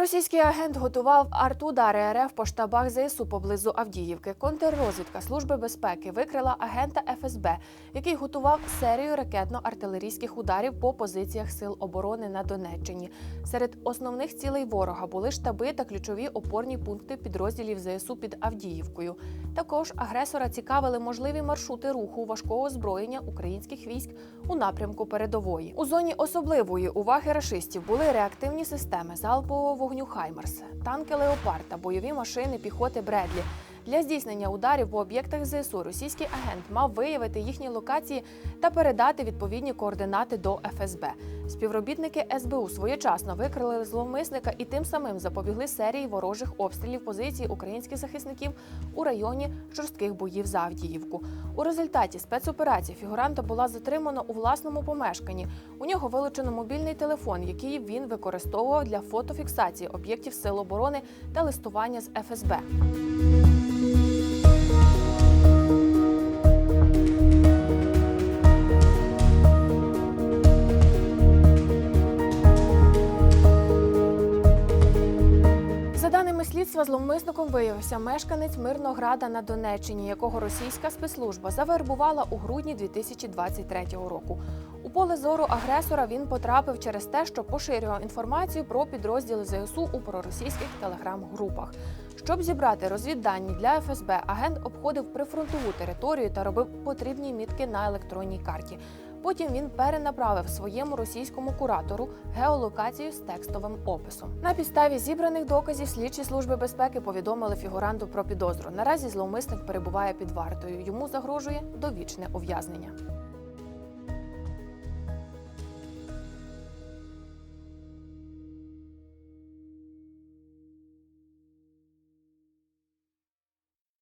Російський агент готував артудари РФ по штабах ЗСУ поблизу Авдіївки. Контррозвідка Служби безпеки викрила агента ФСБ, який готував серію ракетно-артилерійських ударів по позиціях сил оборони на Донеччині. Серед основних цілей ворога були штаби та ключові опорні пункти підрозділів ЗСУ під Авдіївкою. Також агресора цікавили можливі маршрути руху важкого озброєння українських військ у напрямку передової. У зоні особливої уваги рашистів були реактивні системи залпового вогню Хаймерс, танки Леопард та бойові машини піхоти Бредлі. Для здійснення ударів по об'єктах ЗСУ російський агент мав виявити їхні локації та передати відповідні координати до ФСБ. Співробітники СБУ своєчасно викрили зловмисника і тим самим запобігли серії ворожих обстрілів позицій українських захисників у районі жорстких боїв за Авдіївку. У результаті спецоперації фігуранта була затримана у власному помешканні. У нього вилучено мобільний телефон, який він використовував для фотофіксації об'єктів сил оборони та листування з ФСБ. Даними слідства, зловмисником виявився мешканець Мирнограда на Донеччині, якого російська спецслужба завербувала у грудні 2023 року. У поле зору агресора він потрапив через те, що поширював інформацію про підрозділи ЗСУ у проросійських телеграм-групах. Щоб зібрати розвіддані для ФСБ, агент обходив прифронтову територію та робив потрібні мітки на електронній карті. Потім він перенаправив своєму російському куратору геолокацію з текстовим описом. На підставі зібраних доказів слідчі служби безпеки повідомили фігуранту про підозру. Наразі зловмисник перебуває під вартою. Йому загрожує довічне ув'язнення.